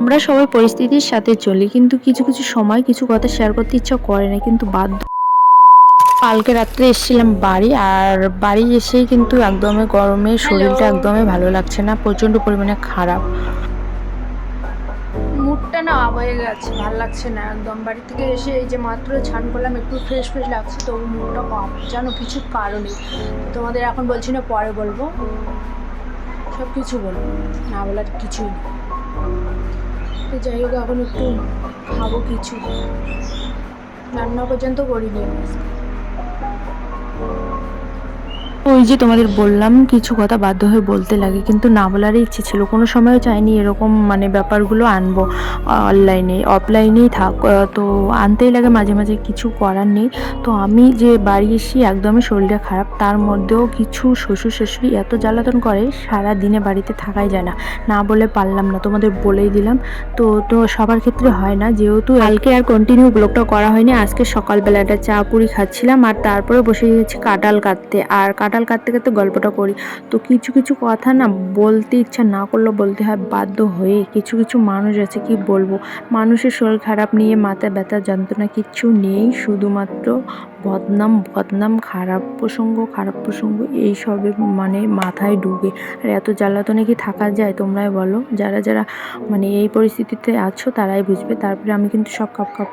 আমরা সবাই পরিস্থিতির সাথে চলি কিন্তু কিছু কিছু সময় কিছু কথা শেয়ার করতে ইচ্ছা করে না কিন্তু বাধ্য কালকে রাত্রে এসেছিলাম বাড়ি আর বাড়ি এসেই কিন্তু একদমই গরমে শরীরটা একদমই ভালো লাগছে না প্রচণ্ড পরিমাণে খারাপ। মুডটা না হয়ে গেছে ভালো লাগছে না একদম। বাড়ি থেকে এসে এই যে মাত্র ছান করলাম একটু ফ্রেশ ফ্রেশ লাগছে তবু মুডটা কম। জানো কিছু কারণে তোমাদের এখন বলছি না পরে বলব। সব কিছু বলব না বলার কিছুই নেই। তো যাই হোক এখন একটু খাব কিছু রান্না পর্যন্ত করিনি আজকে। ওই যে তোমাদের বললাম, কিছু কথা বাধ্য হয়ে বলতে লাগে, কিন্তু না বলারই ইচ্ছে ছিল। কোনো সময়ও চাইনি এরকম মানে ব্যাপারগুলো আনব অনলাইনে অফলাইনেই থাক তো আনতেই লাগে মাঝে মাঝে, কিছু করার নেই। তো আমি যে বাড়ি এসে একদমই শরীরটা খারাপ, তার মধ্যেও কিছু শ্বশুর শাশুড়ি এত জ্বালাতন করে সারা দিনে বাড়িতে থাকাই যায় না। না বলে পারলাম না, তোমাদের বলেই দিলাম। তো তো সবার ক্ষেত্রে হয় না, যেহেতু কালকে আর কন্টিনিউ ব্লগটা করা হয়নি, আজকে সকালবেলাটা চা পুরি খাচ্ছিলাম, আর তারপরে বসে গেছি কাঁঠাল কাটতে। আর কাঁঠাল কাটতে কাটতে গল্পটা করি। তো কিছু কিছু কথা না বলতে ইচ্ছা না করলেও বলতে হয়, বাধ্য হয়ে কিছু কিছু মানুষ আছে, কি বলব? মানুষের শরীর খারাপ নিয়ে মাথা ব্যথা, যন্ত্রণা কিচ্ছু নেই, শুধুমাত্র বদনাম বদনাম, খারাপ প্রসঙ্গ খারাপ প্রসঙ্গ এইসবের মানে মাথায় ঢুকে। আর এত জ্বালাতনে কি থাকা যায় তোমরাই বলো? যারা যারা মানে এই পরিস্থিতিতে আছো তারাই বুঝবে। তারপরে আমি কিন্তু সব কাপ কাপ